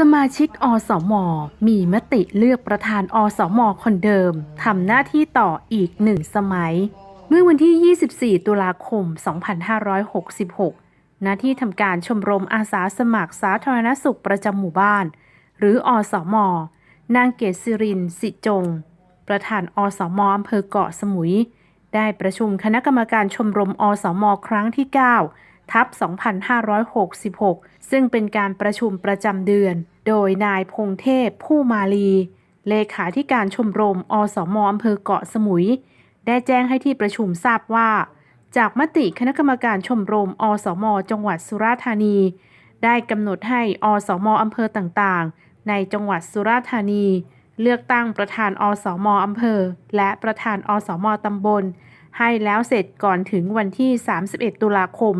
สมาชิกอสม มีมติเลือกประธานอสม คนเดิมทำหน้าที่ต่ออีกหนึ่งสมัย เมื่อวันที่ 24 ตุลาคม 2566 ณ ที่ทำการชมรมอาสาสมัครสาธารณสุขประจำหมู่บ้าน หรืออสม นางเกษสิรินสิจง ประธานอสมอำเภอเกาะสมุย ได้ประชุมคณะกรรมการชมรมอสม ครั้งที่ 9 ทับ2566 ซึ่งเป็นการประชุมประจำเดือน โดยนายพงเทพผู้มาลี เลขาธิการชมรม อสมอำเภอเกาะสมุย ได้แจ้งให้ที่ประชุมทราบว่า จากมติคณะกรรมการชมรม อสม จังหวัดสุราษฎร์ธานี ได้กำหนดให้อสมอำเภอต่างๆ ในจังหวัดสุราษฎร์ธานี เลือกตั้งประธานอสมอำเภอ และประธานอสมตำบล ให้แล้วเสร็จก่อนถึงวันที่ 31 ตุลาคม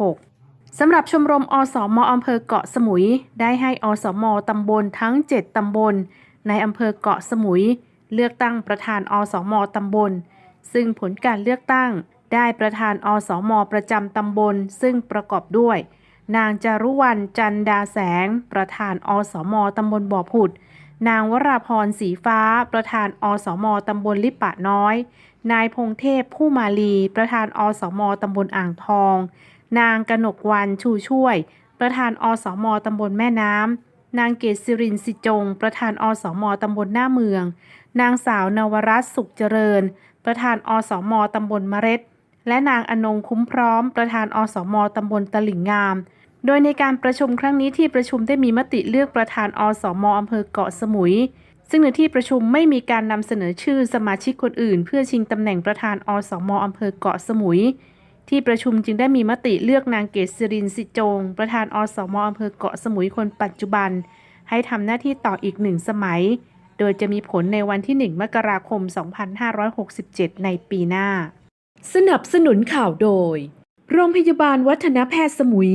2566สำหรับชมรมอสมอำเภอเกาะสมุย ได้ให้อสมตำบลทั้ง 7 ตำบล ในอำเภอเกาะสมุย เลือกตั้งประธานอสมตำบล ซึ่งผลการเลือกตั้ง ได้ประธานอสมประจำตำบล ซึ่งประกอบด้วย นางจารุวรรณจันดาแสง ประธานอสมตำบลบ่อผุด นางวราพรสีฟ้า ประธานอสมตำบลลิปะน้อย นายพงเทพผู้มาลี ประธานอสมตำบลอ่างทอง นางกนกวันชูช่วย ประธานอสมตำบลแม่น้ำ นางเกษสิรินสิจง ประธานอสมตำบลหน้าเมือง นางสาวนวรัตน์สุขเจริญ ประธานอสมตำบลมะเร็ดและนางอนงคุ้มพร้อม ประธานอสมตำบลตลิ่งงาม โดยในการประชุมครั้งนี้ที่ประชุมได้มีมติเลือกประธานอสมอำเภอเกาะสมุย ซึ่งในที่ประชุมไม่มีการนำเสนอชื่อสมาชิกคนอื่น เพื่อชิงตำแหน่งประธานอสมอำเภอเกาะสมุย ที่ประชุมจึงได้มีมติเลือกนางเกษรินสิจง ประธานอสมอำเภอเกาะสมุยคนปัจจุบัน ให้ทำหน้าที่ต่ออีกหนึ่งสมัย โดยจะมีผลในวันที่ 1 มกราคม 2567 ในปีหน้า สนับสนุนข่าวโดย โรงพยาบาลวัฒนแพทย์สมุย